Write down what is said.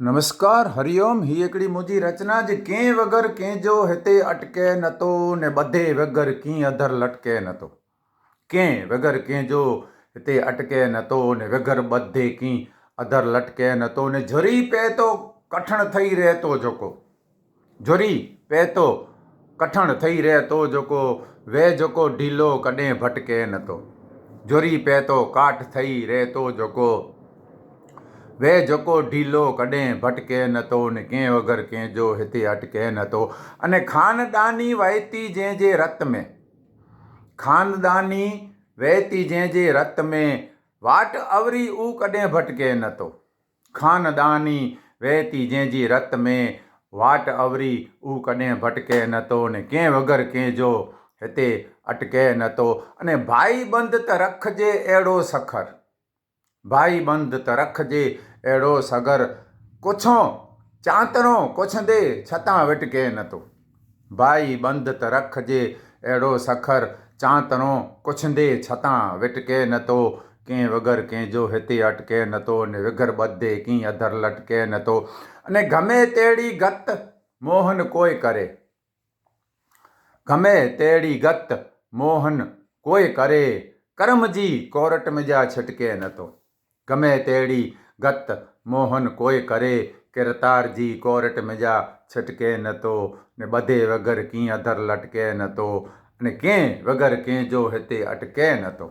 નમસ્કાર હરિઓમ હી એકડી મુજી રચના જ કેં વગર કેં જો હેતે અટકે નતો ને બધે વગર કી અધર લટકે નતો. કેં વગર કેં જો હેતે અટકે નતો ને વગર બધે કી અધર લટકે નતો ને જરી પહેતો કઠણ થઈ રહેતો જોકો. જોરી પહેતો કઠણ થઈ રહેતો જોકો, વે જોકો ઢીલો કડે ભટકે નતો. જોરી પહેતો કાઠ થઈ રહેતો જોકો વે જકો ઢીલો કડે ભટકે નતો ને કે વગર કે જો હેતે અટકે નતો અને ખાનદાની વહેતી જે જે રત મેં ખાનદાની વહેતી જે જે રત મેં વાટ અવરી ઉ કડે ભટકે નતો ખાનદાની વહેતી જે જે રત મેં વાટ અવરી ઉ કડે ભટકે નતો ને કે વગર કે જો હેતે અટકે નતો અને ભાઈ બંધ રખજે એડો સખર भाईबंध त रखिजे अहिड़ो सगर कुछो चांतणो कुछंदे छता विटके नथो भाईबंध त रखिजे अहिड़ो सखर चांतणो कुछंदे छता विटके नथो कंहिं वगर कंहिंजो हिते अटके नथो ने विघर ॿधे कीअं अधर लटके नथो अने गमे तहिड़ी गत मोहन कोई करे गमे तहिड़ी गत मोहन कोई करे कर्म जी कोरट में जा छिटके नथो ગમે તેડી ગત મોહન કોઈ કરે કિરતારજી કોરટ મજા છટકે નતો ને બધે વગર કી અધર લટકે નતો અને કે વગર કે જો હિતે અટકે નતો.